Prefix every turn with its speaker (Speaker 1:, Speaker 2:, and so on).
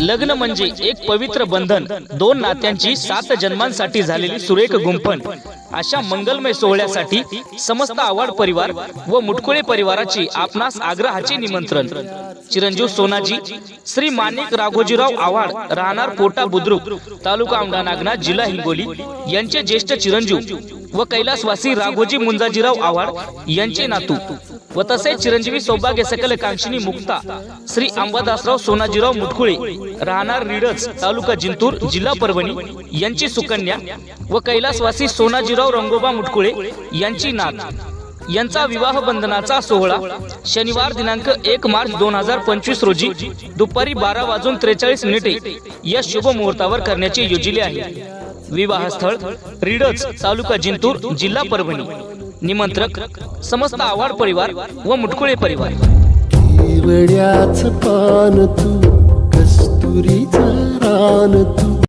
Speaker 1: लग्न म्हणजे एक पवित्र बंधन. दोन नात्यांची सात जन्मांसाठी झालेली सुरेख गुंफण अशा मंगलमय सोहळ्यासाठी समस्त आवाड परिवार व मुटकुळे परिवाराची आपणास आग्रहाचे निमंत्रण. चिरंजीव सोनाजी श्री माणिक राघोजीराव आव्हाड राहणार पोटा बुद्रुक तालुका औंढा नागनाथ जिल्हा हिंगोली यांचे ज्येष्ठ चिरंजीव. व कैलासवासी राघोजी मुंजाजीराव आव्हाड यांचे नातू व तसेच चिरंजीवी सौभाग्य सकल कांक्षिनी मुक्ता श्री अंबादासराव सोनाजीराव मुटकुळे राहणार रिडज तालुका जिंतूर जिल्हा परभणी यांची सुकन्या व कैलासवासी सोनाजीराव रंगोबा मुटकुळे यांची नात. यांचा विवाह बंधनाचा सोहळा शनिवार दिनांक एक मार्च दोन हजार पंचवीस रोजी दुपारी बारा वाजून त्रेचाळीस मिनिटे या शुभ मुहूर्तावर करण्याचे योजिले आहे. विवाहस्थळ रिडच तालुका जिंतूर जिल्हा परभणी. निमंत्रक समस्त आवाड परिवार व मुटकुळे परिवार.
Speaker 2: पान तू कस्तुरीचा रान तू.